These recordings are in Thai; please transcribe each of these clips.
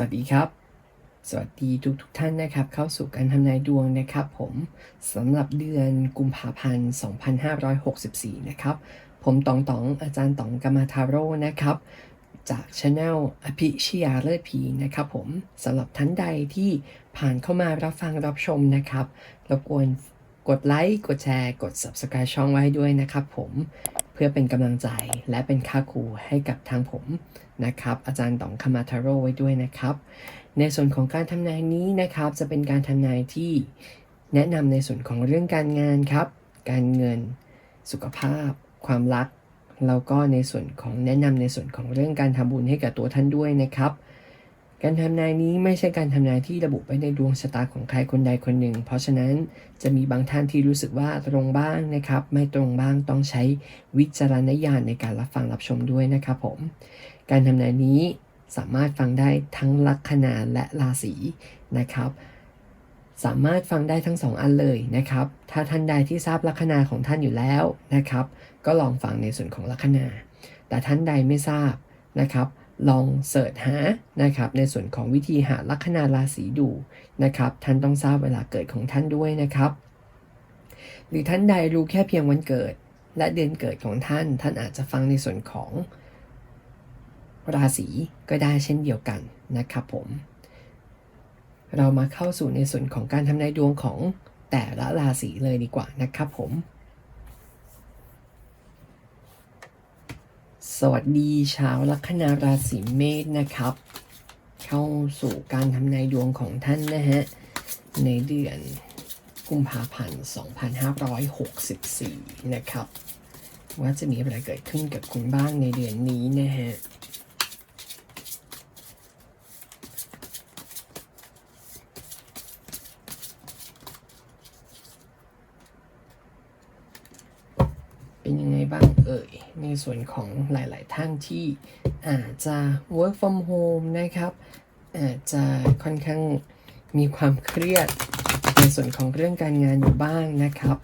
วัสดีครับ สวัสดีทุกทุกท่านนะครับ เข้าสู่การทำนายดวงนะครับ ผมสำหรับเดือนกุมภาพันธ์ 2564 นะครับ ผมตองตองอาจารย์ตองกามาทาโร่นะครับ จากช anel อภิชยาเลิศพีนะครับ ผมสำหรับท่านใดที่ผ่านเข้ามารับฟังรับชมนะครับรบกวนกดไลค์กดแชร์ กด subscribe ช่องไว้ด้วยนะครับ ผม พื่อเป็นกำลังใจและเป็นค่าครูให้กับทางผมนะครับ อาจารย์ต๋องคามาทาโร่ไว้ด้วยนะครับ ในส่วนของการทำนายนี้นะครับ จะเป็นการทำนายที่แนะนำในส่วนของเรื่องการงานครับ การเงิน สุขภาพ ความรัก แล้วก็ในส่วนของแนะนำในส่วนของเรื่องการทำบุญให้กับตัวท่านด้วยนะครับ การทำนายนี้ไม่ใช่การทำนายที่ระบุไว้ในดวงชะตาของใครคนใดคนหนึ่ง เพราะฉะนั้นจะมีบางท่านที่รู้สึกว่าตรงบ้างนะครับ ไม่ตรงบ้างต้องใช้วิจารณญาณในการรับฟังรับชมด้วยนะครับผม การทำนายนี้สามารถฟังได้ทั้งลัคนาและราศีนะครับ สามารถฟังได้ทั้งสองอันเลยนะครับ ถ้าท่านใดที่ทราบลัคนาของท่านอยู่แล้วนะครับ ก็ลองฟังในส่วนของลัคนา แต่ท่านใดไม่ทราบนะครับ ลองเสิร์ชหานะครับในส่วนของวิธีหาลัคนาราศีดูนะครับ ท่านต้องทราบเวลาเกิดของท่านด้วยนะครับ หรือท่านใดรู้แค่เพียงวันเกิด และเดือนเกิดของท่าน ท่านอาจจะฟังในส่วนของราศีก็ได้เช่นเดียวกันนะครับผม เรามาเข้าสู่ในส่วนของการทำนายดวงของแต่ละราศีเลยดีกว่านะครับผม สวัสดีชาวลัคนาราศีเมษนะครับ เข้าสู่การทำนายดวงของท่านนะฮะ ในเดือนกุมภาพันธ์2564 นะครับ ว่าจะมีอะไรเกิดขึ้นกับคุณบ้างในเดือนนี้นะฮะเป็นยังไงบ้าง เอ่ย ในส่วนของหลาย ๆ ท่านที่อาจจะ work from home นะครับ อาจจะค่อนข้างมีความเครียดในส่วนของเรื่องการงานอยู่บ้างนะครับ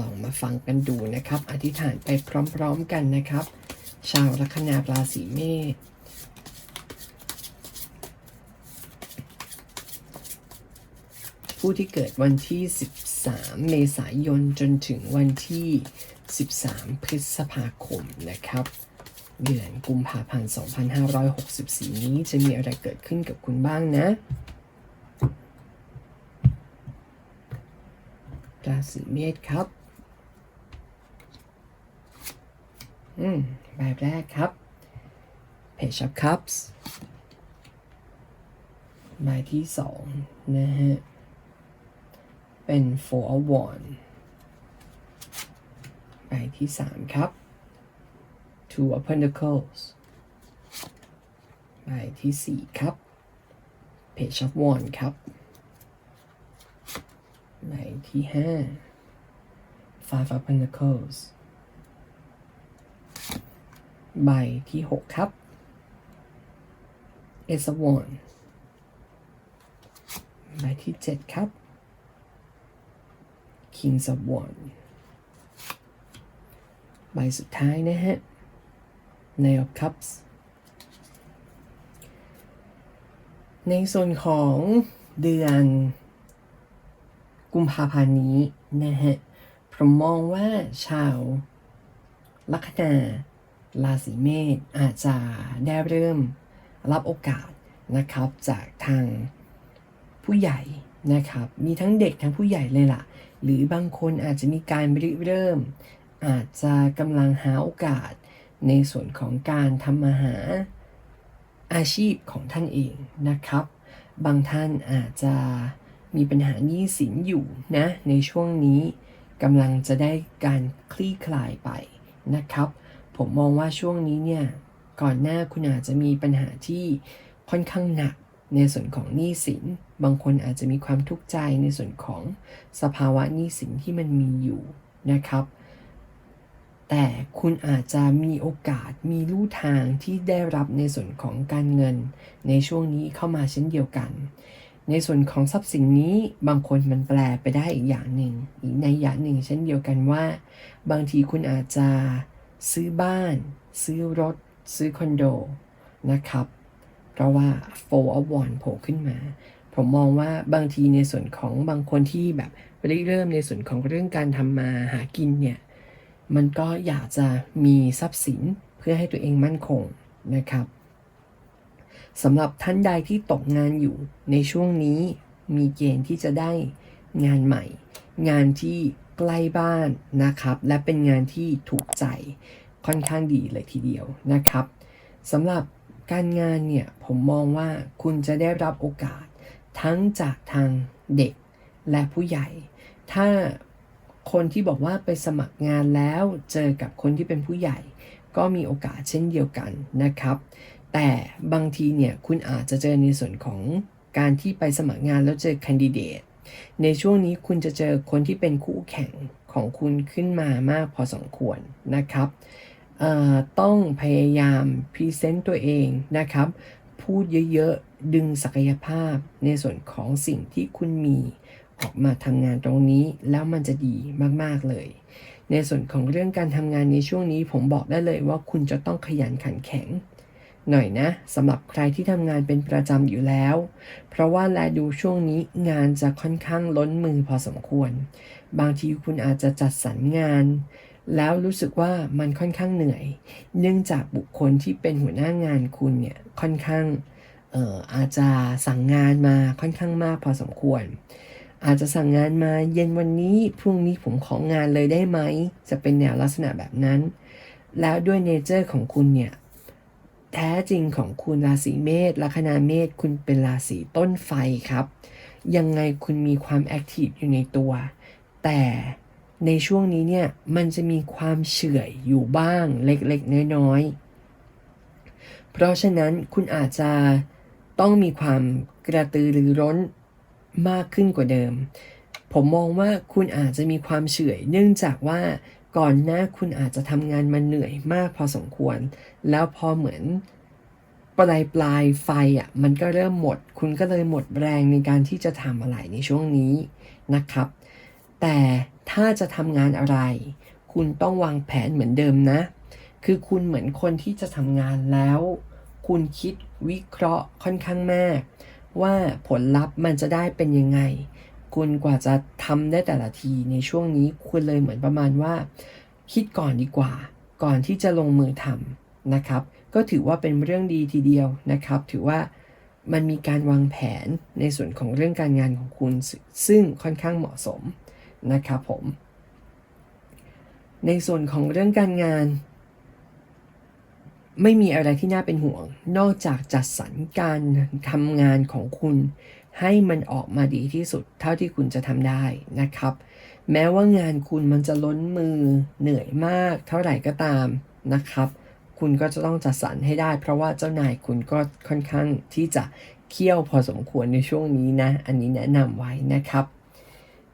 ลองมาฟังกันดูนะครับ อธิษฐานไปพร้อม ๆ กันนะครับ ชาวลัคนาราศีเมษผู้ที่เกิดวันที่ 13เมษายนจนถึงวันที่ 13 พฤษภาคมนะครับ เดือนกุมภาพันธ์ 2564 นี้จะมีอะไรเกิดขึ้นกับคุณบ้างนะราศีเมษครับ อืมใบแรกครับ Page of Cups ใบที่สองนะฮะ เป็น four of one ใบที่สามครับ two of pentacles ใบที่สี่ครับ page of one ครับใบที่ห้า five of pentacles ใบที่หกครับ ace of one ใบที่เจ็ดครับ Kings of One ใบสุดท้ายนะฮะ Knight of Cups ในส่วนของเดือนกุมภาพันธ์นี้นะฮะผมมองว่าชาวลัคนาราศีเมษอาจจะได้เริ่มรับโอกาสนะครับจากทางผู้ใหญ่นะครับ มีทั้งเด็กทั้งผู้ใหญ่เลยล่ะ หรือบางคนอาจจะมีการริเริ่ม อาจจะกำลังหาโอกาสในส่วนของการทำมาหาอาชีพของท่านเองนะครับ บางท่านอาจจะมีปัญหาหนี้สินอยู่นะ ในช่วงนี้กำลังจะได้การคลี่คลายไปนะครับ ผมมองว่าช่วงนี้เนี่ย ก่อนหน้าคุณอาจจะมีปัญหาที่ค่อนข้างหนัก ในส่วนของหนี้สิน บางคนอาจจะมีความทุกข์ใจในส่วนของสภาวะหนี้สินที่มันมีอยู่นะครับ แต่คุณอาจจะมีโอกาสมีลู่ทางที่ได้รับในส่วนของการเงิน ในช่วงนี้เข้ามาเช่นเดียวกัน ในส่วนของทรัพย์สินนี้บางคนมันแปลไปได้อีกอย่างหนึ่งอีกในอย่างหนึ่ง เช่นเดียวกันว่า บางทีคุณอาจจะซื้อบ้าน ซื้อรถ ซื้อคอนโดนะครับ พราะว่า four of wand โผล่ขึ้นมา ผมมองว่าบางทีในส่วนของบางคนที่แบบได้เริ่มในส่วนของเรื่องการทำมาหากินเนี่ย มันก็อยากจะมีทรัพย์สินเพื่อให้ตัวเองมั่นคงนะครับสำหรับท่านใดที่ตกงานอยู่ในช่วงนี้มีเกณฑ์ที่จะได้งานใหม่ งานที่ใกล้บ้านนะครับ และเป็นงานที่ถูกใจค่อนข้างดีเลยทีเดียวนะครับสำหรับ การงานเนี่ยผมมองว่าคุณจะได้รับโอกาส ทั้งจากทางเด็กและผู้ใหญ่ ถ้าคนที่บอกว่าไปสมัครงานแล้วเจอกับคนที่เป็นผู้ใหญ่ ก็มีโอกาสเช่นเดียวกันนะครับ แต่บางทีเนี่ยคุณอาจจะเจอในส่วนของการที่ไปสมัครงานแล้วเจอแคนดิเดตในช่วงนี้คุณจะเจอคนที่เป็นคู่แข่งของคุณขึ้นมามากพอสมควรนะครับ ต้องพยายามพรีเซนต์ตัวเองนะครับ พูดเยอะๆ ดึงศักยภาพในส่วนของสิ่งที่คุณมีออกมาทำงานตรงนี้แล้วมันจะดีมากๆเลย ในส่วนของเรื่องการทำงานในช่วงนี้ผมบอกได้เลยว่าคุณจะต้องขยันขันแข็ง หน่อยนะสำหรับใครที่ทำงานเป็นประจำอยู่แล้ว เพราะว่าแลดูช่วงนี้งานจะค่อนข้างล้นมือพอสมควร บางทีคุณอาจจะจัดสรรงาน แล้วรู้สึกว่ามันค่อนข้างเหนื่อย เนื่องจากบุคคลที่เป็นหัวหน้างานคุณเนี่ยค่อนข้างเอ่ออาจจะสั่งงานมาค่อนข้างมากพอสมควร อาจจะสั่งงานมาเย็นวันนี้พรุ่งนี้ผมของงานเลยได้ไหม จะเป็นแนวลักษณะแบบนั้น แล้วด้วยเนเจอร์ของคุณเนี่ยแท้จริงของคุณราศีเมษลัคนาเมษคุณเป็นราศีต้นไฟครับ ยังไงคุณมีความแอคทีฟอยู่ในตัว แต่ ในช่วงนี้เนี่ยมันจะมีความเฉื่อยอยู่บ้างเล็กๆ น้อยๆ เพราะฉะนั้นคุณอาจจะต้องมีความกระตือรือร้นมากขึ้นกว่าเดิม ผมมองว่าคุณอาจจะมีความเฉื่อย เนื่องจากว่าก่อนหน้าคุณอาจจะทำงานมาเหนื่อยมากพอสมควร แล้วพอเหมือนปลายปลายไฟอะมันก็เริ่มหมด คุณก็เลยหมดแรงในการที่จะทำอะไรในช่วงนี้นะครับ แต่ ถ้าจะทำงานอะไร คุณต้องวางแผนเหมือนเดิมนะ คือคุณเหมือนคนที่จะทำงานแล้ว คุณคิดวิเคราะห์ค่อนข้างมาก ว่าผลลัพธ์มันจะได้เป็นยังไง คุณกว่าจะทำได้แต่ละทีในช่วงนี้คุณเลยเหมือนประมาณว่า คิดก่อนดีกว่า ก่อนที่จะลงมือทำนะครับ ก็ถือว่าเป็นเรื่องดีทีเดียวนะครับ ถือว่ามันมีการวางแผนในส่วนของเรื่องการงานของคุณ ซึ่งค่อนข้างเหมาะสม นะครับผม ในส่วนของเรื่องการงาน ไม่มีอะไรที่น่าเป็นห่วง นอกจากจัดสรรการทำงานของคุณ ให้มันออกมาดีที่สุด เท่าที่คุณจะทำได้นะครับ แม้ว่างานคุณมันจะล้นมือเหนื่อยมาก เท่าไหร่ก็ตามนะครับ คุณก็จะต้องจัดสรรให้ได้ เพราะว่าเจ้านายคุณก็ค่อนข้างที่จะเคี่ยวพอสมควรในช่วงนี้นะ อันนี้แนะนำไว้นะครับ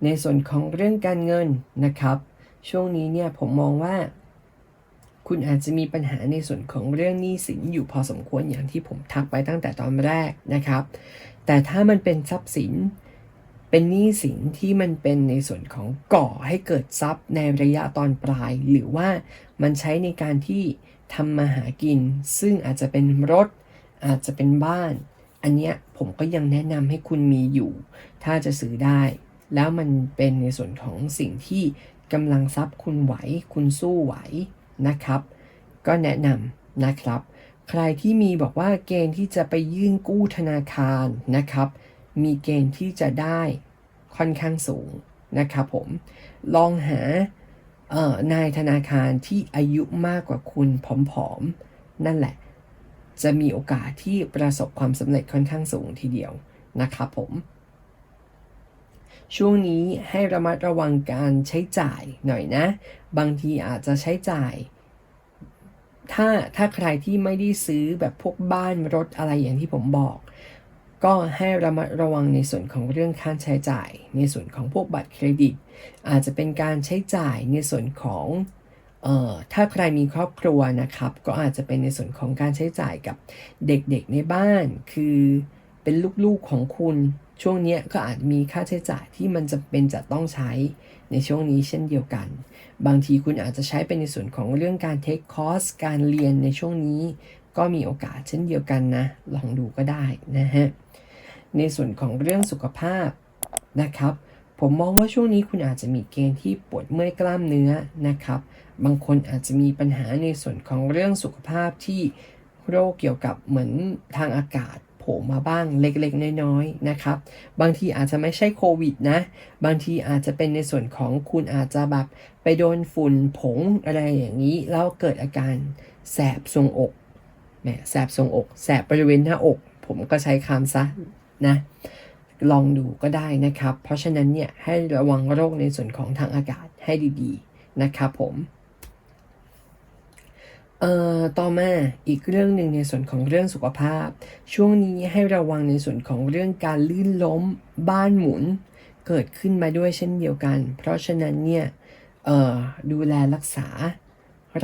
ในส่วนของเรื่องการเงินนะครับ ช่วงนี้เนี่ยผมมองว่า คุณอาจจะมีปัญหาในส่วนของเรื่องหนี้สินอยู่พอสมควรอย่างที่ผมทักไปตั้งแต่ตอนแรกนะครับ แต่ถ้ามันเป็นทรัพย์สินเป็นหนี้สินที่มันเป็นในส่วนของก่อให้เกิดทรัพย์ในระยะตอนปลาย หรือว่ามันใช้ในการที่ทำมาหากิน ซึ่งอาจจะเป็นรถ อาจจะเป็นบ้าน อันเนี้ยผมก็ยังแนะนำให้คุณมีอยู่ ถ้าจะซื้อได้ แล้วมันเป็นในส่วนของสิ่งที่กำลังทรัพย์คุณไหว คุณสู้ไหวนะครับ ก็แนะนำนะครับ ใครที่มีบอกว่าเกณฑ์ที่จะไปยื่นกู้ธนาคารนะครับ มีเกณฑ์ที่จะได้ค่อนข้างสูงนะครับผม ลองหาเอ่อนายธนาคารที่อายุมากกว่าคุณผอมๆ นั่นแหละ จะมีโอกาสที่ประสบความสำเร็จค่อนข้างสูงทีเดียวนะครับผม ช่วงนี้ให้ระมัดระวังการใช้จ่ายหน่อยนะ บางทีอาจจะใช้จ่าย ถ้าถ้าใครที่ไม่ได้ซื้อแบบพวกบ้านรถอะไรอย่างที่ผมบอก ก็ให้ระมัดระวังในส่วนของเรื่องค่าใช้จ่าย ในส่วนของพวกบัตรเครดิต อาจจะเป็นการใช้จ่ายในส่วนของเอ่อถ้าใครมีครอบครัวนะครับ ก็อาจจะเป็นในส่วนของการใช้จ่ายกับเด็กๆในบ้าน คือเป็นลูกๆของคุณ ช่วงนี้ก็อาจมีค่าใช้จ่ายที่มันจะเป็นจะต้องใช้ในช่วงนี้เช่นเดียวกัน บางทีคุณอาจจะใช้เป็นในส่วนของเรื่องการเทคคอร์สการเรียนในช่วงนี้ ก็มีโอกาสเช่นเดียวกันนะ ลองดูก็ได้นะฮะ ในส่วนของเรื่องสุขภาพนะครับ ผมมองว่าช่วงนี้คุณอาจจะมีเกณฑ์ที่ปวดเมื่อยกล้ามเนื้อนะครับ บางคนอาจจะมีปัญหาในส่วนของเรื่องสุขภาพที่โรคเกี่ยวกับเหมือนทางอากาศ ผล่มาบ้างเล็กๆ น้อยๆนะครับ บางทีอาจจะไม่ใช่โควิดนะ บางทีอาจจะเป็นในส่วนของคุณอาจจะแบบไปโดนฝุ่นผงอะไรอย่างนี้ แล้วเกิดอาการแสบทรงอกแหมแสบทรงอก แสบบริเวณหน้าอก ผมก็ใช้คำซะนะลองดูก็ได้นะครับ เพราะฉะนั้นเนี่ยให้ระวังโรคในส่วนของทางอากาศให้ดีๆ นะครับผม เอ่อต่อมาอีกเรื่องหนึ่งในส่วนของเรื่องสุขภาพ ช่วงนี้ให้ระวังในส่วนของเรื่องการลื่นล้ม บ้านหมุน เกิดขึ้นมาด้วยเช่นเดียวกัน เพราะฉะนั้นเนี่ยเอ่อดูแลรักษา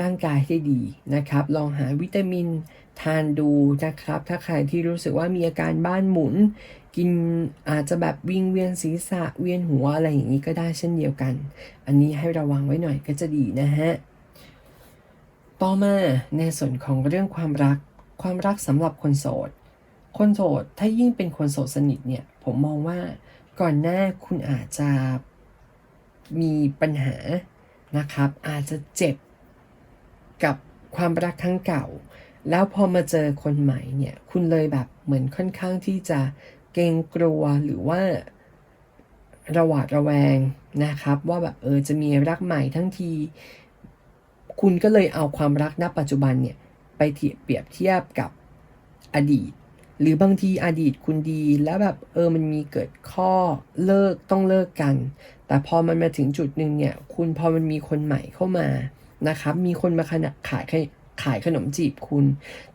ร่างกายให้ดีนะครับ ลองหาวิตามินทานดูนะครับ ถ้าใครที่รู้สึกว่ามีอาการบ้านหมุน กินอาจจะแบบวิงเวียนศีรษะเวียนหัวอะไรอย่างนี้ก็ได้เช่นเดียวกัน อันนี้ให้ระวังไว้หน่อยก็จะดีนะฮะ ต่อมาในส่วนของเรื่องความรัก ความรักสำหรับคนโสด คนโสดถ้ายิ่งเป็นคนโสดสนิทเนี่ย ผมมองว่าก่อนหน้าคุณอาจจะมีปัญหานะครับ อาจจะเจ็บกับความรักครั้งเก่า แล้วพอมาเจอคนใหม่เนี่ย คุณเลยแบบเหมือนค่อนข้างที่จะเกรงกลัวหรือว่าระหวาดระแวงนะครับ ว่าแบบเออจะมีรักใหม่ทั้งที คุณก็เลยเอาความรักณปัจจุบันเนี่ยไปเทียบเปรียบเทียบกับอดีต หรือบางทีอดีตคุณดีแล้วแบบเออมันมีเกิดข้อเลิกต้องเลิกกัน แต่พอมันมาถึงจุดหนึ่งเนี่ย คุณพอมันมีคนใหม่เข้ามานะครับ มีคนมาขนาขายขายขนมจีบคุณ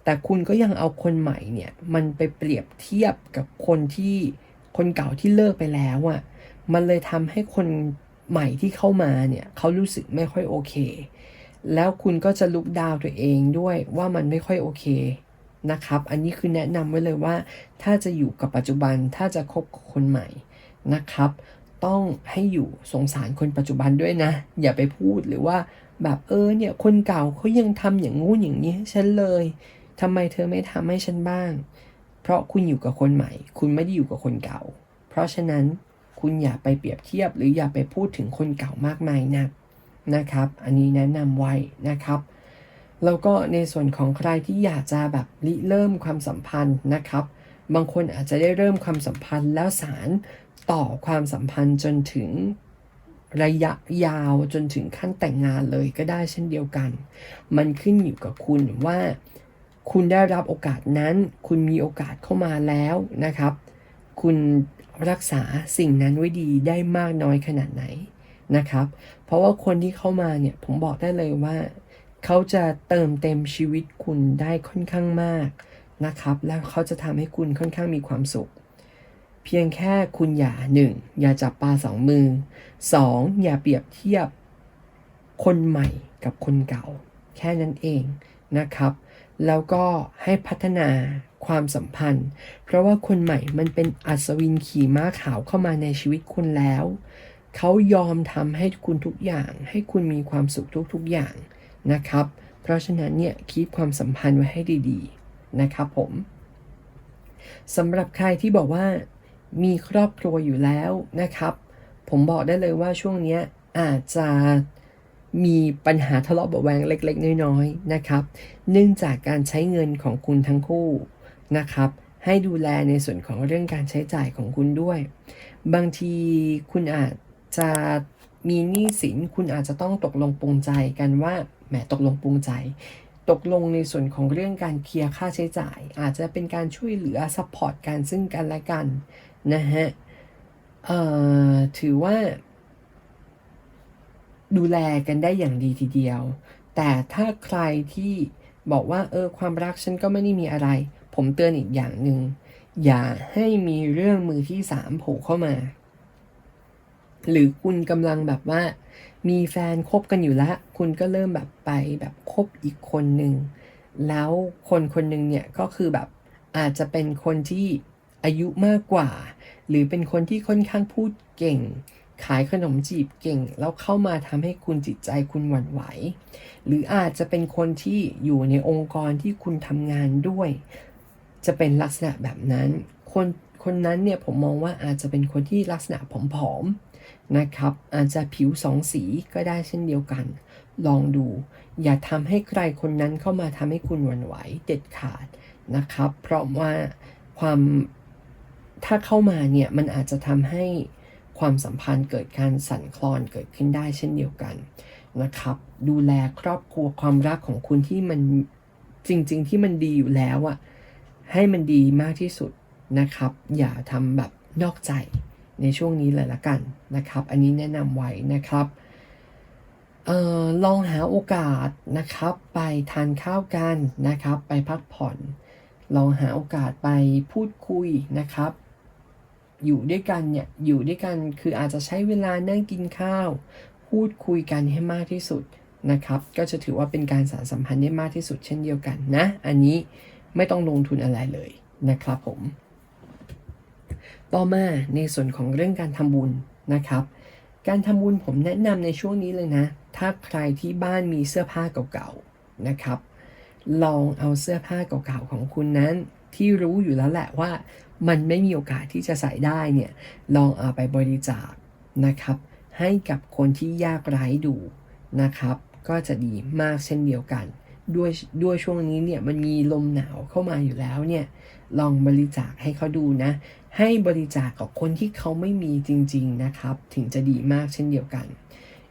แต่คุณก็ยังเอาคนใหม่เนี่ย มันไปเปรียบเทียบกับคนที่คนเก่าที่เลิกไปแล้วอะ่ะ มันเลยทำให้คนใหม่ที่เข้ามาเนี่ยเขารู้สึกไม่ค่อยโอเค แล้วคุณก็จะลุกดาวตัวเองด้วยว่ามันไม่ค่อยโอเคนะครับ อันนี้คือแนะนำไว้เลยว่า ถ้าจะอยู่กับปัจจุบันถ้าจะคบคนใหม่นะครับ ต้องให้อยู่สงสารคนปัจจุบันด้วยนะ อย่าไปพูดหรือว่าแบบเออเนี่ยคนเก่าเขายังทำอย่างงู้นอย่างนี้ให้ฉันเลยทำไมเธอไม่ทำให้ฉันบ้าง เพราะคุณอยู่กับคนใหม่ คุณไม่ได้อยู่กับคนเก่า เพราะฉะนั้นคุณอย่าไปเปรียบเทียบหรืออย่าไปพูดถึงคนเก่ามากมายนะ นะครับ อันนี้แนะนำไว้นะครับ แล้วก็ในส่วนของใครที่อยากจะแบบริเริ่มความสัมพันธ์นะครับ บางคนอาจจะได้เริ่มความสัมพันธ์แล้วสารต่อความสัมพันธ์จนถึงระยะยาวจนถึงขั้นแต่งงานเลยก็ได้เช่นเดียวกัน มันขึ้นอยู่กับคุณว่า คุณได้รับโอกาสนั้น คุณมีโอกาสเข้ามาแล้วนะครับ คุณรักษาสิ่งนั้นไว้ดีได้มากน้อยขนาดไหน นะครับ เพราะว่าคนที่เข้ามาเนี่ยผมบอกได้เลยว่า เขาจะเติมเต็มชีวิตคุณได้ค่อนข้างมากนะครับ แล้วเขาจะทำให้คุณค่อนข้างมีความสุข เพียงแค่คุณอย่าหนึ่งอย่าจับปลาสองมือสองอย่าเปรียบเทียบคนใหม่กับคนเก่า แค่นั้นเองนะครับ แล้วก็ให้พัฒนาความสัมพันธ์ เพราะว่าคนใหม่มันเป็นอัศวินขี่ม้าขาวเข้ามาในชีวิตคุณแล้ว เขายอมทำให้คุณทุกอย่าง ให้คุณมีความสุขทุกๆอย่างนะครับ เพราะฉะนั้นเนี่ยคีบความสัมพันธ์ไว้ให้ดีๆนะครับผมสำหรับใครที่บอกว่ามีครอบครัวอยู่แล้วนะครับ ผมบอกได้เลยว่าช่วงนี้อาจจะมีปัญหาทะเลาะเบาะแวงเล็ก ๆ น้อยๆนะครับ เนื่องจากการใช้เงินของคุณทั้งคู่นะครับ ให้ดูแลในส่วนของเรื่องการใช้จ่ายของคุณด้วย บางทีคุณอาจ จะมีหนี้สินคุณอาจจะต้องตกลงปรงใจกันว่าแหมตกลงปรงใจ ตกลงในส่วนของเรื่องการเคลียร์ค่าใช้จ่าย อาจจะเป็นการช่วยเหลือซัพพอร์ตกันซึ่งกันและกันนะฮะถือว่า ดูแลกันได้อย่างดีทีเดียว แต่ถ้าใครที่บอกว่าเออความรักฉันก็ไม่ได้มีอะไร ผมเตือนอีกอย่างหนึ่งอย่าให้มีเรื่องมือที่สามโผล่เข้ามา หรือคุณกำลังแบบว่า มีแฟนคบกันอยู่แล้วคุณก็เริ่มแบบไปแบบคบอีกคนหนึ่งแล้วคนคนหนึ่งเนี่ยก็คือแบบอาจจะเป็นคนที่อายุมากกว่า หรือเป็นคนที่ค่อนข้างพูดเก่ง ขายขนมจีบเก่ง แล้วเข้ามาทำให้คุณจิตใจคุณหวั่นไหว หรืออาจจะเป็นคนที่อยู่ในองค์กรที่คุณทำงานด้วย จะเป็นลักษณะแบบนั้น คนคนนั้นเนี่ยผมมองว่าอาจจะเป็นคนที่ลักษณะผอมๆ นะครับ อาจจะผิวสองสีก็ได้เช่นเดียวกัน ลองดู อย่าทำให้ใครคนนั้นเข้ามาทำให้คุณหวั่นไหวเด็ดขาดนะครับ เพราะว่าความถ้าเข้ามาเนี่ยมันอาจจะทำให้ความสัมพันธ์เกิดการสั่นคลอนเกิดขึ้นได้เช่นเดียวกันนะครับ ดูแลครอบครัวความรักของคุณที่มันจริง ๆ ที่มันดีอยู่แล้วอะให้มันดีมากที่สุดนะครับ อย่าทำแบบนอกใจ ในช่วงนี้เลยละกันนะครับ อันนี้แนะนำไว้นะครับเอ่อลองหาโอกาสนะครับ ไปทานข้าวกันนะครับ ไปพักผ่อน ลองหาโอกาสไปพูดคุยนะครับ อยู่ด้วยกันเนี่ยอยู่ด้วยกันคืออาจจะใช้เวลานั่งกินข้าว พูดคุยกันให้มากที่สุดนะครับ ก็จะถือว่าเป็นการสานสัมพันธ์ได้มากที่สุดเช่นเดียวกันนะ อันนี้ไม่ต้องลงทุนอะไรเลยนะครับผม ต่อมาในส่วนของเรื่องการทำบุญนะครับ การทำบุญผมแนะนำในช่วงนี้เลยนะ ถ้าใครที่บ้านมีเสื้อผ้าเก่าๆนะครับ ลองเอาเสื้อผ้าเก่าๆของคุณนั้นที่รู้อยู่แล้วแหละว่ามันไม่มีโอกาสที่จะใส่ได้เนี่ยลองเอาไปบริจาคนะครับ ให้กับคนที่ยากไร้ดูนะครับ ก็จะดีมากเช่นเดียวกันด้วยด้วยช่วงนี้เนี่ยมันมีลมหนาวเข้ามาอยู่แล้วเนี่ยลองบริจาคให้เขาดูนะ ให้บริจาคกับคนที่เขาไม่มีจริง ๆนะครับ ถึงจะดีมากเช่นเดียวกัน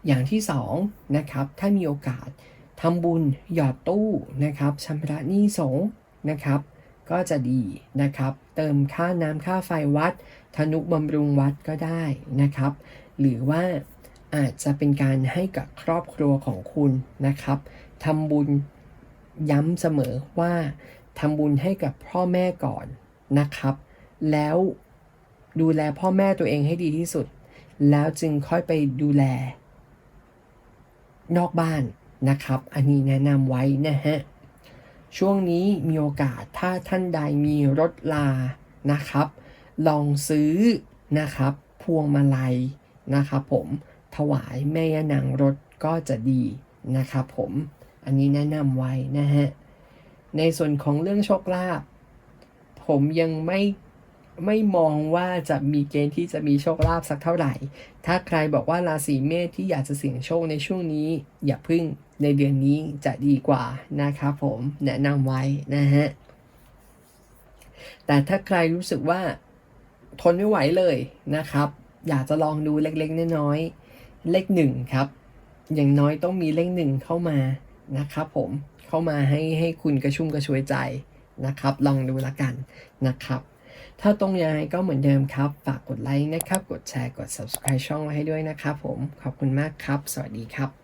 อย่างที่สองนะครับถ้ามีโอกาสทำบุญหยอดตู้นะครับชำระหนี้สงฆ์นะครับ ก็จะดีนะครับ เติมค่าน้ำค่าไฟวัด ธนุบำรุงวัดก็ได้นะครับ หรือว่าอาจจะเป็นการให้กับครอบครัวของคุณนะครับทำบุญย้ำเสมอว่าทำบุญให้กับพ่อแม่ก่อนนะครับ แล้วดูแลพ่อแม่ตัวเองให้ดีที่สุด แล้วจึงค่อยไปดูแล นอกบ้านนะครับ อันนี้แนะนำไว้นะฮะ ช่วงนี้มีโอกาสถ้าท่านใดมีรถลานะครับ ลองซื้อนะครับ พวงมาลัยนะครับผมถวายแม่ยานางรถก็จะดีนะครับผม อันนี้แนะนำไว้นะฮะ ในส่วนของเรื่องโชคลาภผมยังไม่ ไม่มองว่าจะมีเกณฑ์ที่จะมีโชคลาภสักเท่าไหร่ ถ้าใครบอกว่าราศีเมษที่อยากจะเสี่ยงโชคในช่วงนี้ อย่าพึ่งในเดือนนี้จะดีกว่านะครับผมแนะนำไว้นะฮะ แต่ถ้าใครรู้สึกว่าทนไม่ไหวเลยนะครับ อยากจะลองดูเล็กๆน้อยๆเลขหนึ่งครับ อย่างน้อยต้องมีเลขหนึ่งเข้ามานะครับผมเข้ามาให้ให้คุณกระชุ่มกระชวยใจนะครับ ลองดูละกันนะครับ ถ้าตรงยังไงก็เหมือนเดิมครับ ฝากกดไลค์นะครับ กดแชร์ กด subscribe ช่องไว้ให้ด้วยนะครับผม ขอบคุณมากครับ สวัสดีครับ